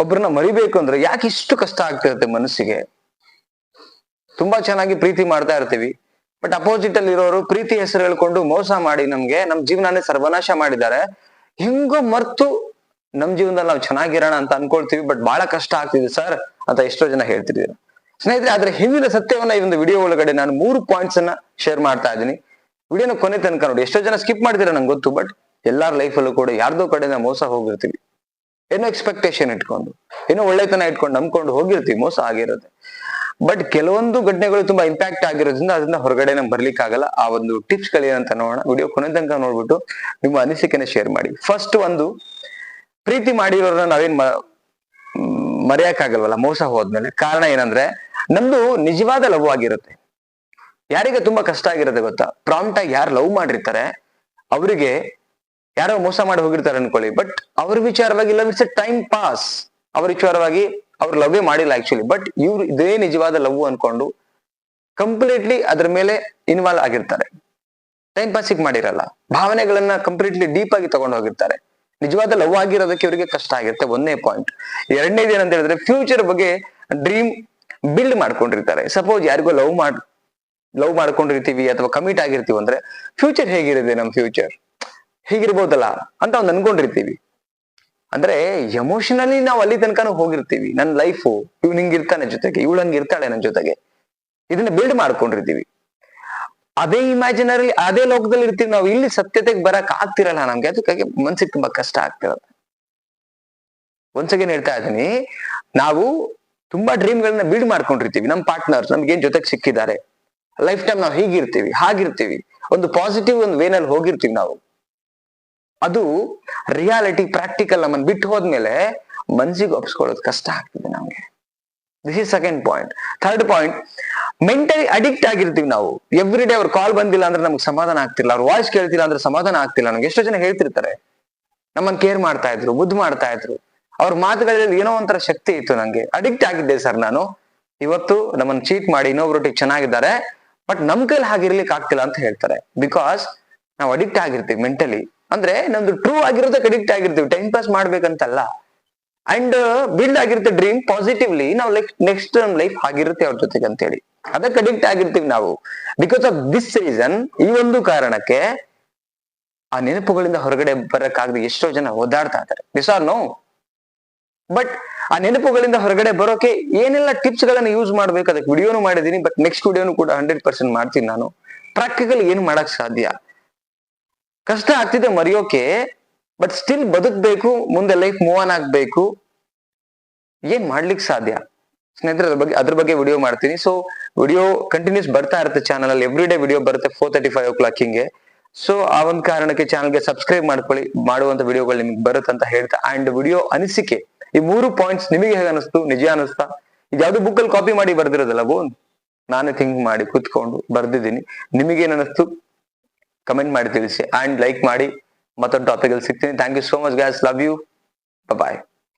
ಒಬ್ಬರನ್ನ ಮರಿಬೇಕು ಅಂದ್ರೆ ಯಾಕೆ ಇಷ್ಟು ಕಷ್ಟ ಆಗ್ತಿರುತ್ತೆ ಮನಸ್ಸಿಗೆ? ತುಂಬಾ ಚೆನ್ನಾಗಿ ಪ್ರೀತಿ ಮಾಡ್ತಾ ಇರ್ತೀವಿ. ಬಟ್ ಅಪೋಸಿಟ್ ಅಲ್ಲಿ ಇರೋರು ಪ್ರೀತಿ ಹೆಸರು ಹೇಳ್ಕೊಂಡು ಮೋಸ ಮಾಡಿ ನಮ್ಗೆ, ನಮ್ ಜೀವನನೇ ಸರ್ವನಾಶ ಮಾಡಿದ್ದಾರೆ. ಹೆಂಗೋ ಮರ್ತು ನಮ್ ಜೀವನದಲ್ಲಿ ನಾವು ಚೆನ್ನಾಗಿರೋಣ ಅಂತ ಅನ್ಕೊಳ್ತೀವಿ ಬಟ್ ಬಹಳ ಕಷ್ಟ ಆಗ್ತಿದೆ ಸರ್ ಅಂತ ಎಷ್ಟೋ ಜನ ಹೇಳ್ತಿದ್ದೀರಾ. ಸ್ನೇಹಿತರೆ, ಆದ್ರೆ ಹಿಂದಿನ ಸತ್ಯವನ್ನ ಈ ಒಂದು ವಿಡಿಯೋ ಒಳಗಡೆ ನಾನು ಮೂರು ಪಾಯಿಂಟ್ಸ್ ಅನ್ನ ಶೇರ್ ಮಾಡ್ತಾ ಇದ್ದೀನಿ. ವಿಡಿಯೋನ ಕೊನೆ ತನಕ ನೋಡಿ, ಎಷ್ಟೋ ಜನ ಸ್ಕಿಪ್ ಮಾಡ್ತೀರಾ ನಂಗೆ ಗೊತ್ತು ಬಟ್ ಎಲ್ಲಾರ ಲೈಫಲ್ಲೂ ಕೂಡ ಯಾರ್ದೋ ಕಡೆಯಿಂದ ಮೋಸ ಹೋಗಿರ್ತೀವಿ. ಏನೋ ಎಕ್ಸ್ಪೆಕ್ಟೇಷನ್ ಇಟ್ಕೊಂಡು, ಏನೋ ಒಳ್ಳೆತನ ಇಟ್ಕೊಂಡು ನಂಬ್ಕೊಂಡು ಹೋಗಿರ್ತೀವಿ, ಮೋಸ ಆಗಿರುತ್ತೆ. ಬಟ್ ಕೆಲವೊಂದು ಘಟನೆಗಳು ತುಂಬಾ ಇಂಪ್ಯಾಕ್ಟ್ ಆಗಿರೋದ್ರಿಂದ ಅದನ್ನ ಹೊರಗಡೆ ನಮ್ಗೆ ಬರ್ಲಿಕ್ಕೆ ಆಗಲ್ಲ ಆ ಒಂದು ಟಿಪ್ಸ್ ಗಳೇನಂತ ನೋಡೋಣ. ವಿಡಿಯೋ ಕೊನೆ ತನಕ ನೋಡ್ಬಿಟ್ಟು ನಿಮ್ಮ ಅನಿಸಿಕೆನ ಶೇರ್ ಮಾಡಿ. ಫಸ್ಟ್ ಒಂದು, ಪ್ರೀತಿ ಮಾಡಿರೋರನ್ನ ನಾವೇನ್ ಮರೆಯಕ್ಕಾಗಲ್ವಲ್ಲ, ಮೋಸ ಹೋದ್ಮೇಲೆ. ಕಾರಣ ಏನಂದ್ರೆ ನಮ್ದು ನಿಜವಾದ ಲವ್ ಆಗಿರುತ್ತೆ. ಯಾರಿಗೆ ತುಂಬಾ ಕಷ್ಟ ಆಗಿರುತ್ತೆ ಗೊತ್ತಾ? ಪ್ರಾಂಪ್ಟ್ ಆಗಿ ಯಾರು ಲವ್ ಮಾಡಿರ್ತಾರೆ, ಅವರಿಗೆ ಯಾರೋ ಮೋಸ ಮಾಡಿ ಹೋಗಿರ್ತಾರೆ ಅನ್ಕೊಳ್ಳಿ. ಬಟ್ ಅವ್ರ ವಿಚಾರವಾಗಿ love it's a time pass ಅವ್ರ ವಿಚಾರವಾಗಿ ಅವ್ರು ಲವ್ ಮಾಡಿಲ್ಲ ಆಕ್ಚುಲಿ ಬಟ್ ಇವ್ರು ಇದೇ ನಿಜವಾದ ಲವ್ ಅನ್ಕೊಂಡು ಕಂಪ್ಲೀಟ್ಲಿ ಅದ್ರ ಮೇಲೆ ಇನ್ವಾಲ್ವ್ ಆಗಿರ್ತಾರೆ. ಟೈಮ್ ಪಾಸಿಗೆ ಮಾಡಿರಲ್ಲ. ಭಾವನೆಗಳನ್ನ ಕಂಪ್ಲೀಟ್ಲಿ ಡೀಪ್ ಆಗಿ ತಗೊಂಡು ಹೋಗಿರ್ತಾರೆ. ನಿಜವಾದ ಲವ್ ಆಗಿರೋದಕ್ಕೆ ಇವರಿಗೆ ಕಷ್ಟ ಆಗಿರುತ್ತೆ ಒಂದನೇ ಪಾಯಿಂಟ್ ಎರಡನೇದು ಏನಂತ ಹೇಳಿದ್ರೆ ಫ್ಯೂಚರ್ ಬಗ್ಗೆ ಡ್ರೀಮ್ ಬಿಲ್ಡ್ ಮಾಡ್ಕೊಂಡಿರ್ತಾರೆ. ಸಪೋಸ್ ಯಾರಿಗೋ ಲವ್ ಮಾಡ್ ಲವ್ ಮಾಡ್ಕೊಂಡಿರ್ತೀವಿ ಅಥವಾ ಕಮಿಟ್ ಆಗಿರ್ತೀವಿ ಅಂದ್ರೆ ಫ್ಯೂಚರ್ ಹೇಗಿರುತ್ತೆ ನಮ್ ಫ್ಯೂಚರ್ ಹೀಗಿರ್ಬೋದಲ್ಲ ಅಂತ ಒಂದು ಅನ್ಕೊಂಡಿರ್ತೀವಿ. ಅಂದ್ರೆ ಎಮೋಷನಲಿ ನಾವು ಅಲ್ಲಿ ತನಕನೂ ಹೋಗಿರ್ತೀವಿ. ನನ್ನ ಲೈಫು ಇವ್ ಹಿಂಗಿರ್ತಾನೆ ಜೊತೆಗೆ, ಇವಳು ಹಂಗೆ ಇರ್ತಾಳೆ ನನ್ನ ಜೊತೆಗೆ. ಇದನ್ನ ಬಿಲ್ಡ್ ಮಾಡ್ಕೊಂಡಿರ್ತೀವಿ. ಅದೇ ಇಮ್ಯಾಜಿನರಿ ಅದೇ ಲೋಕದಲ್ಲಿ ಇರ್ತೀವಿ ನಾವು. ಇಲ್ಲಿ ಸತ್ಯತೆಗೆ ಬರಕ್ ಆಗ್ತಿರಲ್ಲ ನಮ್ಗೆ. ಅದಕ್ಕಾಗಿ ಮನ್ಸಿಗೆ ತುಂಬಾ ಕಷ್ಟ ಆಗ್ತಿರತ್ತೆ. ಒಂದ್ಸಗೇನ್ ಹೇಳ್ತಾ ಇದ್ದೀನಿ, ನಾವು ತುಂಬಾ ಡ್ರೀಮ್ ಗಳನ್ನ ಬಿಲ್ಡ್ ಮಾಡ್ಕೊಂಡಿರ್ತೀವಿ. ನಮ್ಮ ಪಾರ್ಟ್ನರ್ಸ್ ನಮ್ಗೆ ಏನ್ ಜೊತೆಗೆ ಸಿಕ್ಕಿದ್ದಾರೆ. ಲೈಫ್ ಟೈಮ್ ನಾವು ಹೀಗಿರ್ತೀವಿ, ಹಾಗಿರ್ತೀವಿ. ಒಂದು ಪಾಸಿಟಿವ್ ಒಂದು ವೇನಲ್ಲಿ ಹೋಗಿರ್ತೀವಿ ನಾವು. ಅದು ರಿಯಾಲಿಟಿ ಪ್ರಾಕ್ಟಿಕಲ್ ನಮ್ಮನ್ನು ಬಿಟ್ಟು ಹೋದ್ಮೇಲೆ ಮನ್ಸಿಗೆ ಒಪ್ಸ್ಕೊಳ್ಳೋದು ಕಷ್ಟ ಆಗ್ತದೆ ನಮ್ಗೆ. This is second point third point mentally addict ಆಗಿರ್ತೀವಿ ನಾವು. ಎವ್ರಿ ಡೇ ಅವ್ರ ಕಾಲ್ ಬಂದಿಲ್ಲ ಅಂದ್ರೆ ನಮ್ಗೆ ಸಮಾಧಾನ ಆಗ್ತಿಲ್ಲ, ಅವ್ರ ವಾಯ್ಸ್ ಕೇಳ್ತಿಲ್ಲ ಅಂದ್ರೆ ಸಮಾಧಾನ ಆಗ್ತಿಲ್ಲ. ನಮ್ಗೆ ಎಷ್ಟೋ ಜನ ಹೇಳ್ತಿರ್ತಾರೆ. ನಮ್ಮನ್ನ ಕೇರ್ ಮಾಡ್ತಾ ಇದ್ರು, ಮುದ್ದು ಮಾಡ್ತಾ ಇದ್ರು. ಅವ್ರ ಮಾತುಗಳಲ್ಲಿ ಏನೋ ಒಂಥರ ಶಕ್ತಿ ಇತ್ತು ನಂಗೆ. ಅಡಿಕ್ಟ್ ಆಗಿದ್ದೆ ಸರ್ ನಾನು. ಇವತ್ತು ನಮ್ಮನ್ನ ಚೀಟ್ ಮಾಡಿ ಇನ್ನೊಬ್ರೊಟ್ಟಿಗೆ ಚೆನ್ನಾಗಿದ್ದಾರೆ ಬಟ್ ನಮ್ ಕೈಲಿ ಹಾಗಿರ್ಲಿಕ್ಕೆ ಆಗ್ತಿಲ್ಲ ಅಂತ ಹೇಳ್ತಾರೆ. ಬಿಕಾಸ್ ನಾವು ಅಡಿಕ್ಟ್ ಆಗಿರ್ತೀವಿ ಮೆಂಟಲಿ ಅಂದ್ರೆ ನಮ್ದು ಟ್ರೂ ಆಗಿರೋದು ಕಡಿಕ್ಟ್ ಆಗಿರ್ತೀವಿ. ಟೈಮ್ ಪಾಸ್ ಮಾಡ್ಬೇಕಂತಲ್ಲ. ಅಂಡ್ ಬಿಲ್ಡ್ ಆಗಿರುತ್ತೆ ಡ್ರೀಮ್ ಪಾಸಿಟಿವ್ಲಿ ನಾವು ಲೈಕ್ ನೆಕ್ಸ್ಟ್ ನಮ್ ಲೈಫ್ ಆಗಿರುತ್ತೆ ಅವ್ರ ಜೊತೆಗೆ ಅಂತ ಹೇಳಿ ಅದಕ್ಕೆ ಅಡಿಕ್ಟ್ ಆಗಿರ್ತೀವಿ ನಾವು. ಬಿಕಾಸ್ ಆಫ್ ದಿಸ್ ರೀಸನ್ ಈ ಒಂದು ಕಾರಣಕ್ಕೆ ಆ ನೆನಪುಗಳಿಂದ ಹೊರಗಡೆ ಬರಕ್ಕಾಗದೆ ಎಷ್ಟೋ ಜನ ಓದಾಡ್ತಾ ಇದ್ದಾರೆ. ದಿಸ್ ಆರ್ ನೋ ಬಟ್ ಆ ನೆನಪುಗಳಿಂದ ಹೊರಗಡೆ ಬರೋಕೆ ಏನೆಲ್ಲ ಟಿಪ್ಸ್ ಗಳನ್ನ ಯೂಸ್ ಮಾಡ್ಬೇಕು? ಅದಕ್ಕೆ ವಿಡಿಯೋನು ಮಾಡಿದೀನಿ ಬಟ್ ನೆಕ್ಸ್ಟ್ ವಿಡಿಯೋನು ಕೂಡ ಹಂಡ್ರೆಡ್ ಪರ್ಸೆಂಟ್ ಮಾಡ್ತೀನಿ ನಾನು. ಪ್ರಾಕ್ಟಿಕಲ್ ಏನು ಮಾಡಕ್ ಸಾಧ್ಯ? ಕಷ್ಟ ಆಗ್ತಿದೆ ಮರೆಯೋಕೆ ಬಟ್ ಸ್ಟಿಲ್ ಬದುಕ್ಬೇಕು, ಮುಂದೆ ಲೈಫ್ ಮೂವ್ ಆನ್ ಆಗ್ಬೇಕು. ಏನ್ ಮಾಡ್ಲಿಕ್ಕೆ ಸಾಧ್ಯ? ಸ್ನೇಹಿತರೆ, ಅದ್ರ ಬಗ್ಗೆ ಅದ್ರ ಬಗ್ಗೆ ವಿಡಿಯೋ ಮಾಡ್ತೀನಿ. ಸೊ ವಿಡಿಯೋ ಕಂಟಿನ್ಯೂಸ್ ಬರ್ತಾ ಇರುತ್ತೆ ಚಾನಲ್ ಅಲ್ಲಿ. ಎವ್ರಿ ಡೇ ವಿಡಿಯೋ ಬರುತ್ತೆ four thirty five o'clock ಹಿಂಗೆ. ಸೊ ಆ ಒಂದು ಕಾರಣಕ್ಕೆ ಚಾನಲ್ಗೆ ಸಬ್ಸ್ಕ್ರೈಬ್ ಮಾಡ್ಕೊಳ್ಳಿ, ಮಾಡುವಂತ ವಿಡಿಯೋಗಳು ನಿಮ್ಗೆ ಬರುತ್ತೆ ಅಂತ ಹೇಳ್ತಾ. ಅಂಡ್ ವಿಡಿಯೋ ಅನಿಸಿಕೆ. ಈ ಮೂರು ಪಾಯಿಂಟ್ಸ್ ನಿಮಗೆ ಹೇಗೆ ಅನಿಸ್ತು? ನಿಜ ಅನಿಸ್ತಾ? ಇದ್ಯಾವ್ದು ಬುಕ್ ಅಲ್ಲಿ ಕಾಪಿ ಮಾಡಿ ಬರ್ದಿರೋದಲ್ಲ, ಬೋನ್? ನಾನೇ ಥಿಂಕ್ ಮಾಡಿ ಕುತ್ಕೊಂಡು ಬರ್ದಿದ್ದೀನಿ. ನಿಮಗೇನ್ ಅನಿಸ್ತು? ಕಮೆಂಟ್ ಮಾಡಿ ತಿಳಿಸಿ ಅಂಡ್ ಲೈಕ್ ಮಾಡಿ ಮತ್ತೊಂದು ಟಾಪಿಕ್ ಅಲ್ಲಿ ಸಿಗ್ತೀನಿ thank you so much guys love you bye